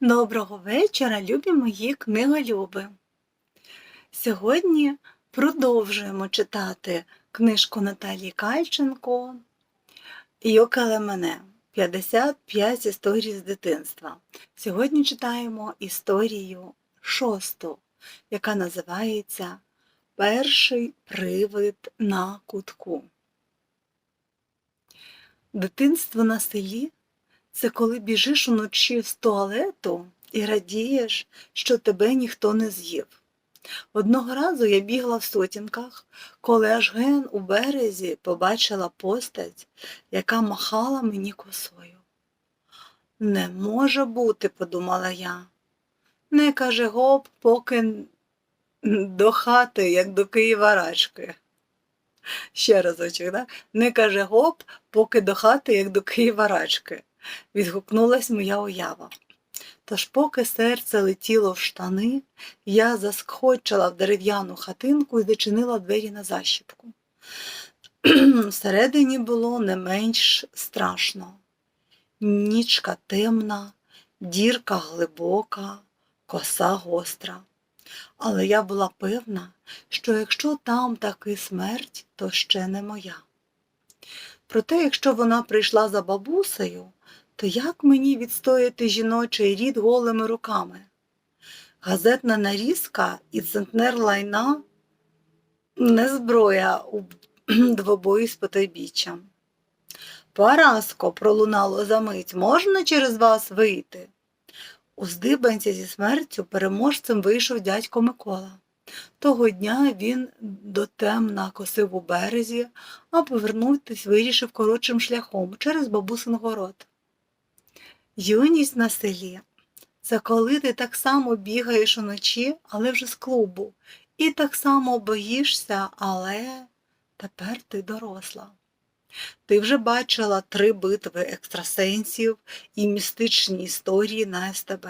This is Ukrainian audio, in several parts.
Доброго вечора, любі мої книголюби. Сьогодні продовжуємо читати книжку Наталії Кальченко Йокале мене 55 історій з дитинства. Сьогодні читаємо історію шосту, яка називається Перший привид на кутку. Дитинство на селі це коли біжиш уночі з туалету і радієш, що тебе ніхто не з'їв. Одного разу я бігла в сутінках, коли аж ген у березі побачила постать, яка махала мені косою. Не може бути, подумала я. Не каже гоп, поки до хати, як до Києва рачки. Ще разочок, да? не каже гоп, поки до хати, як до Києва рачки відгукнулась моя уява. Тож, поки серце летіло в штани, я заскочила в дерев'яну хатинку і зачинила двері на защіпку. Всередині було не менш страшно. Нічка темна, дірка глибока, коса гостра. Але я була певна, що якщо там таки смерть, то ще не моя. Проте, якщо вона прийшла за бабусею, то як мені відстояти жіночий рід голими руками? Газетна нарізка і центнер лайна не зброя у двобої з потойбіччям. Параско, пролунало за мить, можна через вас вийти? У здибанці зі смертю переможцем вийшов дядько Микола. Того дня він дотемна косив у березі, а повернутись вирішив коротшим шляхом через бабусин город. Юність на селі це коли ти так само бігаєш уночі, але вже з клубу, і так само боїшся, але тепер ти доросла. Ти вже бачила три битви екстрасенсів і містичні історії на СТБ.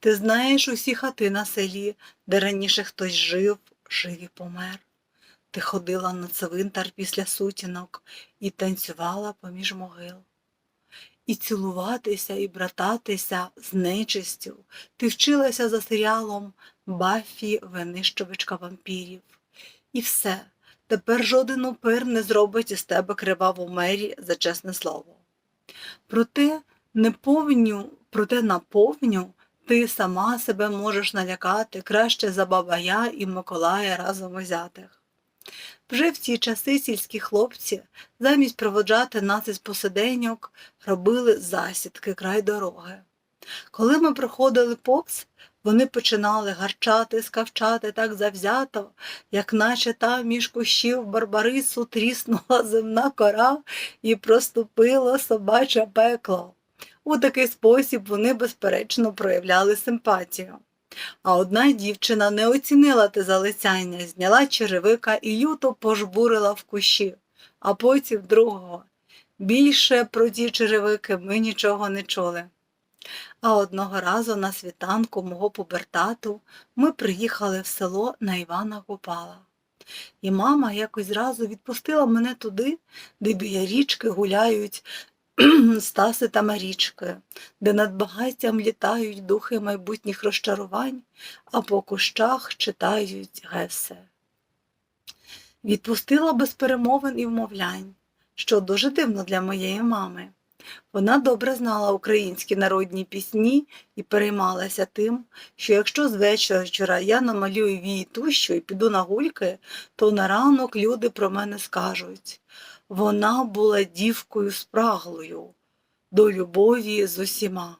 Ти знаєш усі хати на селі, де раніше хтось жив, жив і помер. Ти ходила на цвинтар після сутінок і танцювала поміж могил. І цілуватися, і брататися з нечистю. Ти вчилася за серіалом Баффі винищувачка вампірів. І все. Тепер жоден упир не зробить із тебе криваву мері за чесне слово. Проте неповню, проте наповню ти сама себе можеш налякати краще за Бабая і Миколая разом узятих. Вже в ті часи сільські хлопці, замість проводжати нас із посиденьок, робили засідки край дороги. Коли ми проходили повз, вони починали гарчати, скавчати так завзято, як наче там між кущів барбарису тріснула земна кора і проступило собаче пекло. У такий спосіб вони, безперечно, проявляли симпатію. А одна дівчина не оцінила те залицяння, зняла черевика і люто пожбурила в кущі, а потім другого. Більше про ті черевики ми нічого не чули. А одного разу на світанку мого пубертату ми приїхали в село на Івана Купала. І мама якось зразу відпустила мене туди, де біля річки гуляють Стаси та Марічки, де над багаттям літають духи майбутніх розчарувань, а по кущах читають гесе. Відпустила без перемовин і вмовлянь, що дуже дивно для моєї мами. Вона добре знала українські народні пісні і переймалася тим, що якщо з вечора я намалюю вії тущу і піду на гульки, то на ранок люди про мене скажуть. Вона була дівкою спраглою до любові з усіма.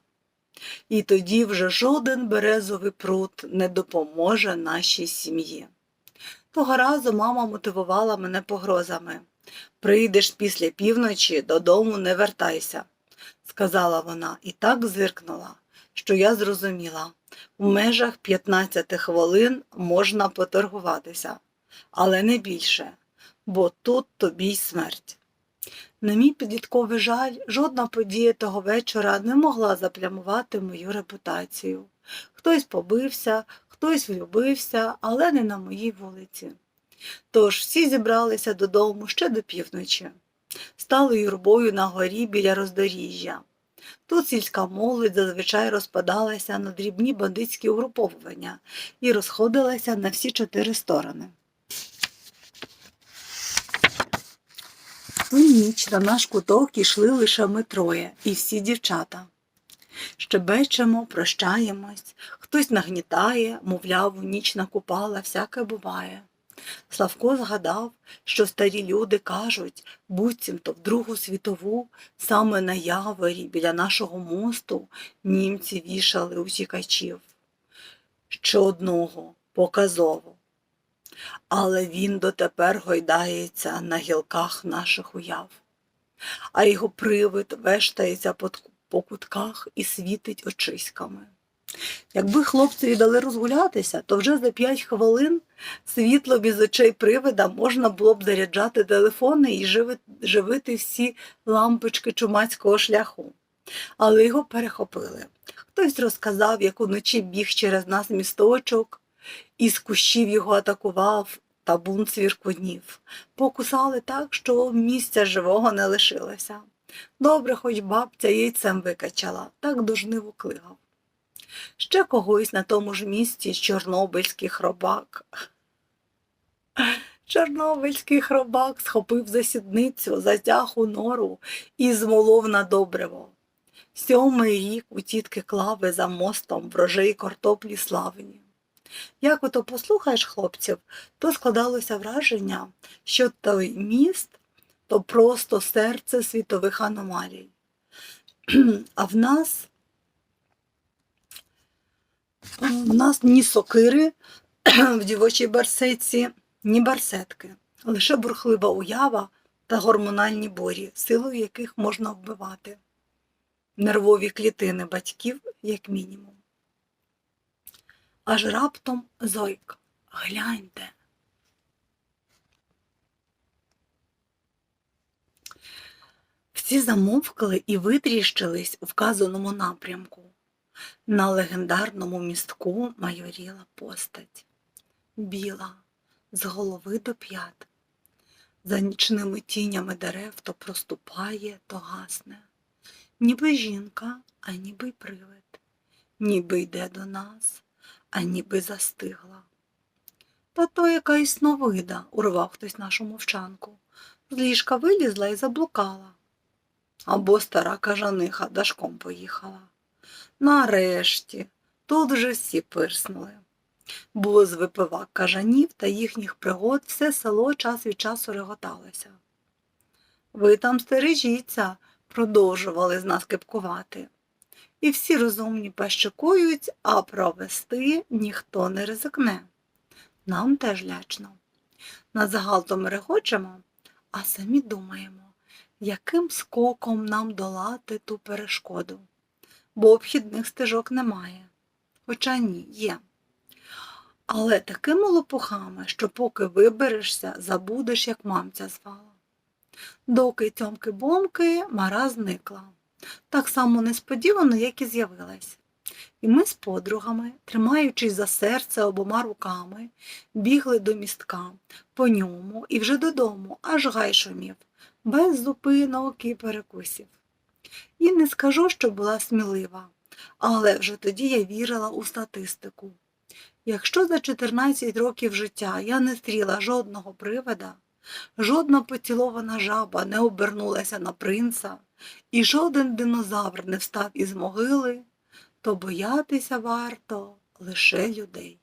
І тоді вже жоден березовий пруд не допоможе нашій сім'ї. Того разу мама мотивувала мене погрозами Прийдеш після півночі, додому не вертайся, сказала вона і так зиркнула, що я зрозуміла в межах 15 хвилин можна поторгуватися, але не більше бо тут тобі й смерть. На мій підлітковий жаль, жодна подія того вечора не могла заплямувати мою репутацію. Хтось побився, хтось влюбився, але не на моїй вулиці. Тож всі зібралися додому ще до півночі, стали юрбою на горі біля роздоріжжя. Тут сільська молодь зазвичай розпадалася на дрібні бандитські угруповування і розходилася на всі чотири сторони. Ту ніч на наш куток ішли лише ми троє і всі дівчата. Щебечемо, прощаємось, хтось нагнітає, мовляв, ніч накупала, всяке буває. Славко згадав, що старі люди кажуть, буцімто в Другу світову, саме на яворі біля нашого мосту німці вішали утікачів. Ще одного показово. Але він дотепер гойдається на гілках наших уяв, а його привид вештається по кутках і світить очиськами. Якби хлопцеві дали розгулятися, то вже за п'ять хвилин світло без очей привида можна було б заряджати телефони і живити всі лампочки чумацького шляху. Але його перехопили. Хтось розказав, як уночі біг через нас місточок, і з кущів його атакував табун цвіркунів. Покусали так, що місця живого не лишилося. Добре, хоч бабця яйцем викачала, так дожниву клигав. Ще когось на тому ж місці чорнобильський хробак. Чорнобильський хробак схопив за сідницю, затяг у нору і змолов на добриво. Сьомий рік у тітки клави за мостом врожаї картоплі славні. Як ото послухаєш хлопців, то складалося враження, що той міст то просто серце світових аномалій. А в нас в нас ні сокири в дівочій барсетці, ні барсетки, лише бурхлива уява та гормональні борі, силою яких можна вбивати. Нервові клітини батьків, як мінімум. Аж раптом зойк. Гляньте. Всі замовкли і витріщились у вказаному напрямку. На легендарному містку майоріла постать. Біла, з голови до п'ят. За нічними тінями дерев то проступає, то гасне. Ніби жінка, а ніби й привид. Ніби йде до нас, а ніби застигла. Та то яка сновида, урвав хтось нашу мовчанку. З ліжка вилізла і заблукала. Або стара кажаниха дашком поїхала. Нарешті, тут вже всі пирснули. Бо з випивак кажанів та їхніх пригод все село час від часу реготалося. Ви там стережіться, продовжували з нас кипкувати. І всі розумні пащикують, а провести ніхто не ризикне. Нам теж лячно. На загал то ми регочемо, а самі думаємо, яким скоком нам долати ту перешкоду, бо обхідних стежок немає. Хоча ні, є. Але такими лопухами, що поки виберешся, забудеш, як мамця звала. Доки цьомки-бомки мара зникла, так само несподівано, як і з'явилась. І ми з подругами, тримаючись за серце обома руками, бігли до містка, по ньому і вже додому, аж гай шумів, без зупинок і перекусів. І не скажу, що була смілива, але вже тоді я вірила у статистику. Якщо за 14 років життя я не стріла жодного привида, жодна поцілована жаба не обернулася на принца, і жоден динозавр не встав із могили, то боятися варто лише людей.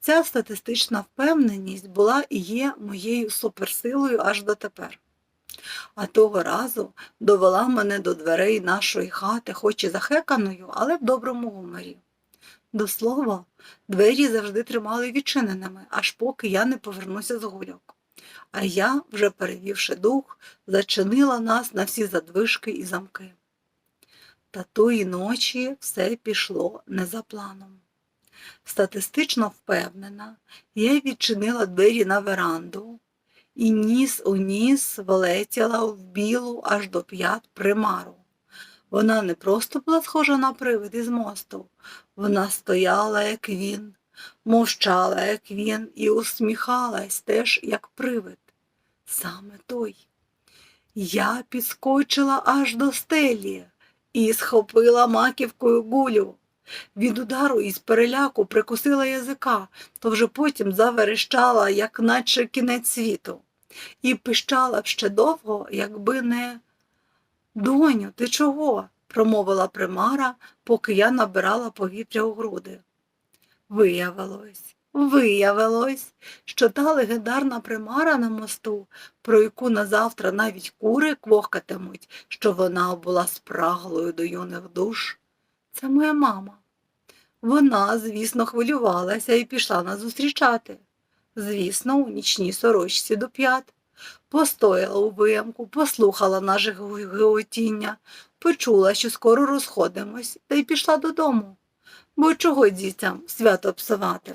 Ця статистична впевненість була і є моєю суперсилою аж дотепер. А того разу довела мене до дверей нашої хати, хоч і захеканою, але в доброму гуморі. До слова, двері завжди тримали відчиненими, аж поки я не повернуся з гульок. А я, вже перевівши дух, зачинила нас на всі задвижки і замки. Та тої ночі все пішло не за планом. Статистично впевнена, я відчинила двері на веранду і ніс у ніс влетіла в білу аж до п'ят примару. Вона не просто була схожа на привид із мосту, вона стояла, як він, мовчала, як він, і усміхалась теж, як привид. Саме той. Я підскочила аж до стелі і схопила маківкою гулю. Від удару із переляку прикусила язика, то вже потім заверещала, як наче кінець світу, і пищала б ще довго, якби не Доню, ти чого? промовила примара, поки я набирала повітря у груди. Виявилось, виявилось, що та легендарна примара на мосту, про яку назавтра навіть кури квохкатимуть, що вона була спраглою до юних душ, це моя мама. Вона, звісно, хвилювалася і пішла нас зустрічати. Звісно, у нічній сорочці до п'ят. Постояла у виямку, послухала наше геотіння, почула, що скоро розходимось, та й пішла додому. Бо чого дітям свято псувати?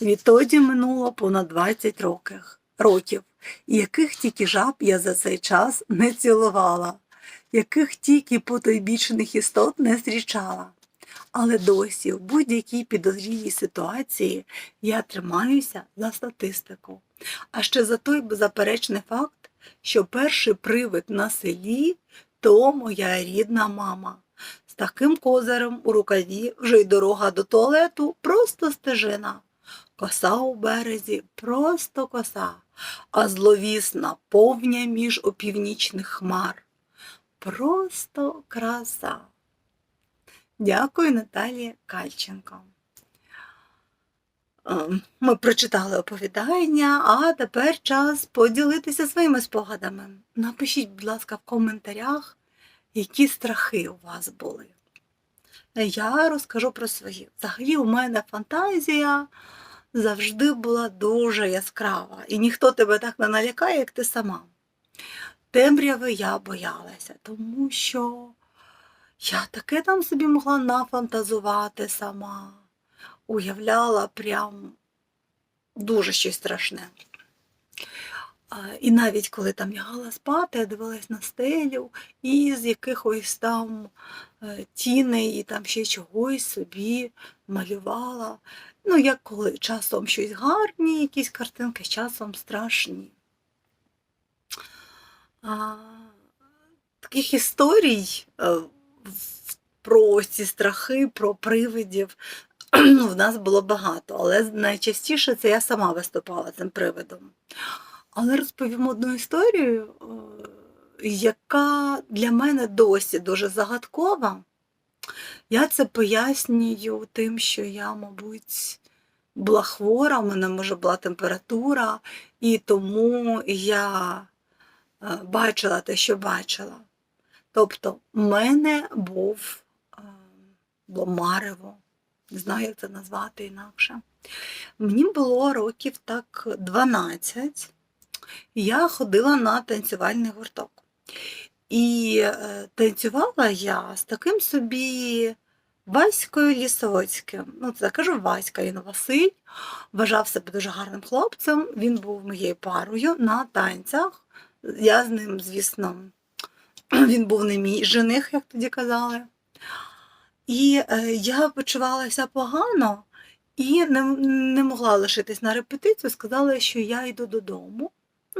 Відтоді минуло понад 20 років, років, яких тільки жаб я за цей час не цілувала, яких тільки потойбічних істот не зустрічала. Але досі в будь-якій підозрілій ситуації я тримаюся за статистику. А ще за той беззаперечний факт, що перший привид на селі то моя рідна мама. З таким козирем у рукаві вже й дорога до туалету просто стежина. Коса у березі просто коса, а зловісна повня між опівнічних хмар. Просто краса. Дякую, Наталія Кальченко. Ем, Ми прочитали оповідання, а тепер час поділитися своїми спогадами. Напишіть, будь ласка, в коментарях, які страхи у вас були. Я розкажу про свої. Взагалі, у мене фантазія завжди була дуже яскрава, і ніхто тебе так не налякає, як ти сама. Темряви я боялася, тому що я таке там собі могла нафантазувати сама, уявляла прям дуже щось страшне. І навіть коли там лягала спати, я дивилась на стелю і з якихось там е, тіней і там ще чогось собі малювала. Ну, як коли часом щось гарні, якісь картинки, часом страшні. А, таких історій е, про ці страхи, про привидів ну, в нас було багато, але найчастіше це я сама виступала цим привидом. Але розповім одну історію, е, яка для мене досі дуже загадкова. Я це пояснюю тим, що я, мабуть, була хвора, у мене може була температура, і тому я е, бачила те, що бачила. Тобто, в мене був е, було марево, не знаю, як це назвати інакше. Мені було років так 12. Я ходила на танцювальний гурток. І е, танцювала я з таким собі Ваською Лісовицьким. Ну, це кажу Васька, він Василь, вважав себе дуже гарним хлопцем. Він був моєю парою на танцях. Я з ним, звісно, він був не мій жених, як тоді казали. І е, я почувалася погано і не, не могла лишитись на репетицію. Сказала, що я йду додому.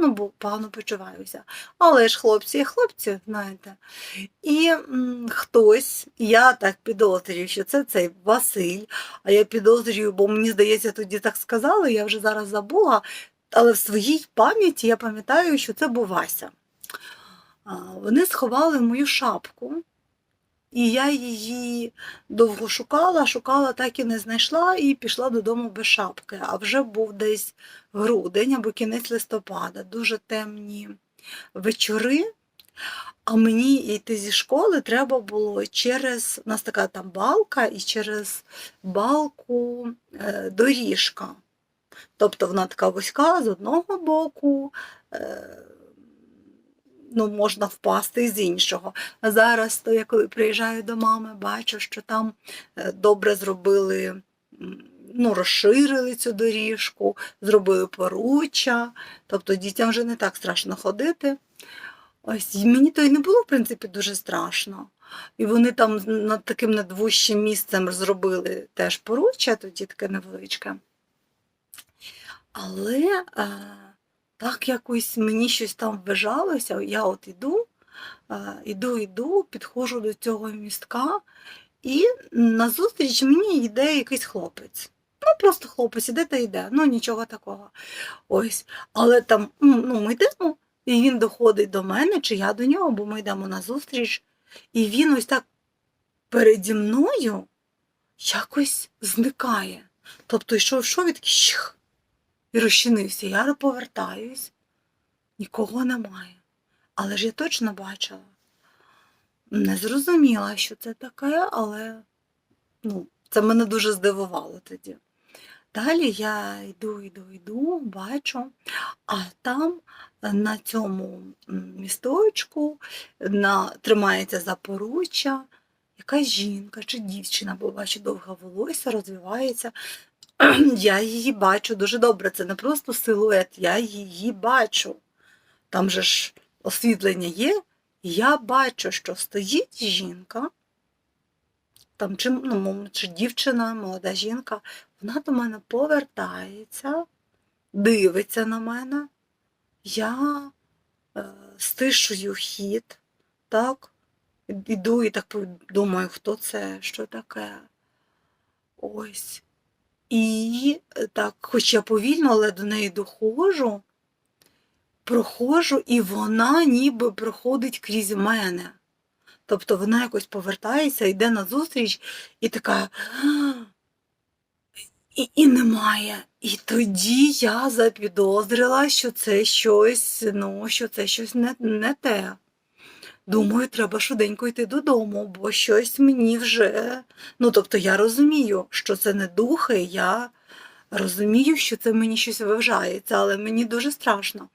Ну, бо погано почуваюся. Але ж хлопці і хлопці, знаєте. І м, хтось, я так підозрюю, що це цей Василь, а я підозрюю, бо мені здається, тоді так сказали, я вже зараз забула, але в своїй пам'яті я пам'ятаю, що це був Вася. Вони сховали мою шапку, і я її довго шукала, шукала, так і не знайшла, і пішла додому без шапки. А вже був десь грудень або кінець листопада, дуже темні вечори. А мені йти зі школи треба було через у нас така там балка, і через балку е, доріжка. Тобто вона така вузька з одного боку. Е, Ну, можна впасти з іншого. А зараз, то я коли приїжджаю до мами, бачу, що там е, добре зробили, ну, розширили цю доріжку, зробили поруччя, тобто дітям вже не так страшно ходити. Ось і мені то й не було, в принципі, дуже страшно. І вони там над таким надвущим місцем зробили теж поруччя, тоді таке невеличке. Але е, так якось мені щось там ввижалося, я от іду, е, іду, іду, підходжу до цього містка, і назустріч мені йде якийсь хлопець. Ну, просто хлопець іде та йде, ну нічого такого. Ось. Але там ну, ми йдемо, і він доходить до мене, чи я до нього, бо ми йдемо на зустріч, і він ось так переді мною якось зникає. Тобто йшов, такий щх, і розчинився. Я повертаюсь, нікого немає. Але ж я точно бачила. Не зрозуміла, що це таке, але ну, це мене дуже здивувало тоді. Далі я йду, йду, йду, бачу, а там на цьому місточку на, тримається запоруччя, якась жінка чи дівчина, бо бачу довге волосся, розвивається. Я її бачу дуже добре. Це не просто силует, я її бачу. Там же ж освітлення є, я бачу, що стоїть жінка, там чи, ну, чи дівчина, молода жінка, вона до мене повертається, дивиться на мене. Я е, стишую хід, так, іду і так думаю, хто це, що таке. Ось. І е, так, хоч я повільно, але до неї доходжу, проходжу, і вона ніби проходить крізь мене. Тобто вона якось повертається, йде назустріч і така. І, і немає. І тоді я запідозрила, що це щось, ну, що це щось не, не те. Думаю, треба швиденько йти додому, бо щось мені вже. Ну, тобто я розумію, що це не духи, я розумію, що це мені щось виважається, але мені дуже страшно.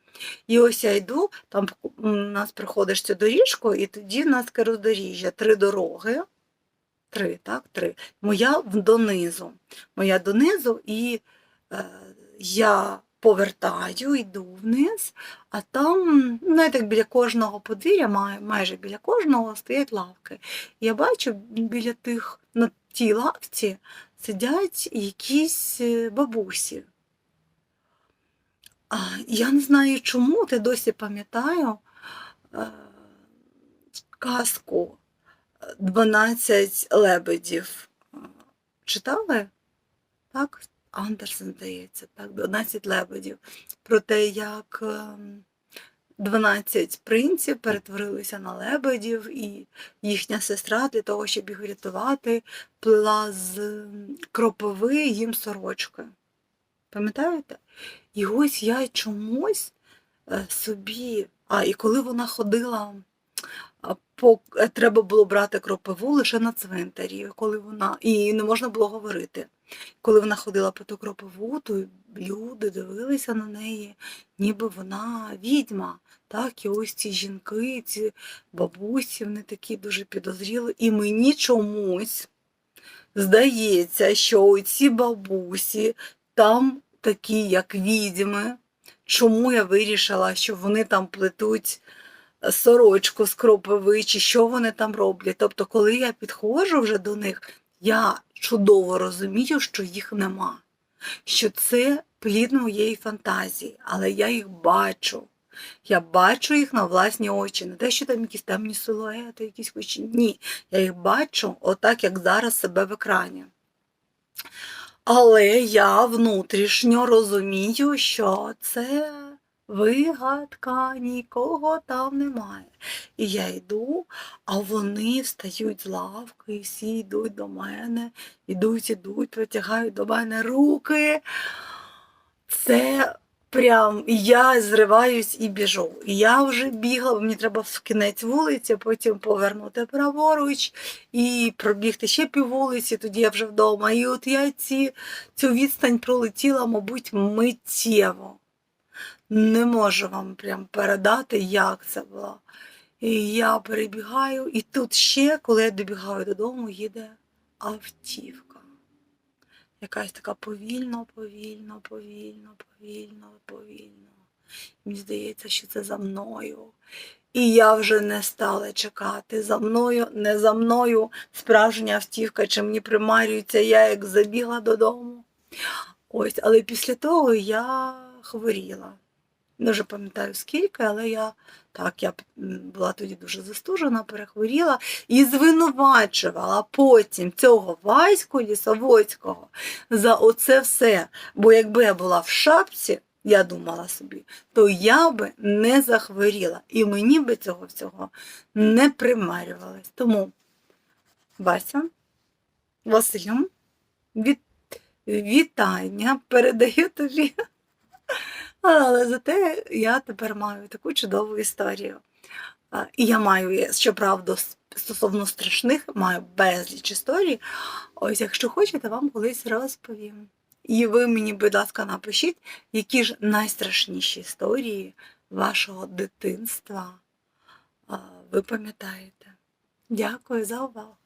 І ось я йду, там у нас приходиш цю доріжку, і тоді в нас таке роздоріжжя, три дороги. Три, так, три. Моя донизу. Моя донизу, і е, я повертаю, йду вниз, а там, ну, знаєте, як біля кожного подвір'я, май- майже біля кожного стоять лавки. Я бачу біля тих, на тій лавці сидять якісь е, бабусі. Я не знаю чому, ти досі пам'ятаю е, казку 12 лебедів. Е, Читали? Так? Андерсен, здається, так, 12 лебедів. Про те, як ем, 12 принців перетворилися на лебедів, і їхня сестра для того, щоб їх врятувати, плела з м, кропиви їм сорочки. Пам'ятаєте? І ось я чомусь е, собі. А, і коли вона ходила, треба було брати кропиву лише на цвинтарі, коли вона, і не можна було говорити. Коли вона ходила по ту кропиву, то люди дивилися на неї, ніби вона відьма. Так, і ось ці жінки, ці бабусі, вони такі дуже підозріли. І мені чомусь здається, що ці бабусі там такі, як відьми. Чому я вирішила, що вони там плетуть е, сорочку з кропиви, чи що вони там роблять. Тобто, коли я підходжу вже до них, я чудово розумію, що їх нема, що це плід моєї фантазії, але я їх бачу. Я бачу їх на власні очі. Не те, що там якісь темні силуети, якісь очі. Ні. Я їх бачу отак, як зараз себе в екрані. Але я внутрішньо розумію, що це вигадка, нікого там немає. І я йду, а вони встають з лавки, і всі йдуть до мене, йдуть, ідуть, протягають до мене руки. Це прям я зриваюсь і біжу. І я вже бігла, бо мені треба в кінець вулиці, потім повернути праворуч і пробігти ще пів вулиці, тоді я вже вдома. І от я ці, цю відстань пролетіла, мабуть, миттєво. Не можу вам прям передати, як це було. І я перебігаю, і тут ще, коли я добігаю додому, їде автівка. Якась така повільно, повільно, повільно, повільно, повільно. Мені здається, що це за мною. І я вже не стала чекати. За мною, не за мною справжня автівка, чи мені примарюється, я як забігла додому. Ось, але після того я хворіла. Не вже пам'ятаю скільки, але я так, я була тоді дуже застужена, перехворіла і звинувачувала потім цього Ваську Лісовоцького за оце все. Бо якби я була в шапці, я думала собі, то я би не захворіла. І мені би цього всього не примарювалось. Тому, Вася, Василю, від, вітання передаю тобі. Але зате я тепер маю таку чудову історію. І я маю, щоправда, стосовно страшних, маю безліч історій. Ось, якщо хочете, вам колись розповім. І ви мені, будь ласка, напишіть, які ж найстрашніші історії вашого дитинства ви пам'ятаєте. Дякую за увагу.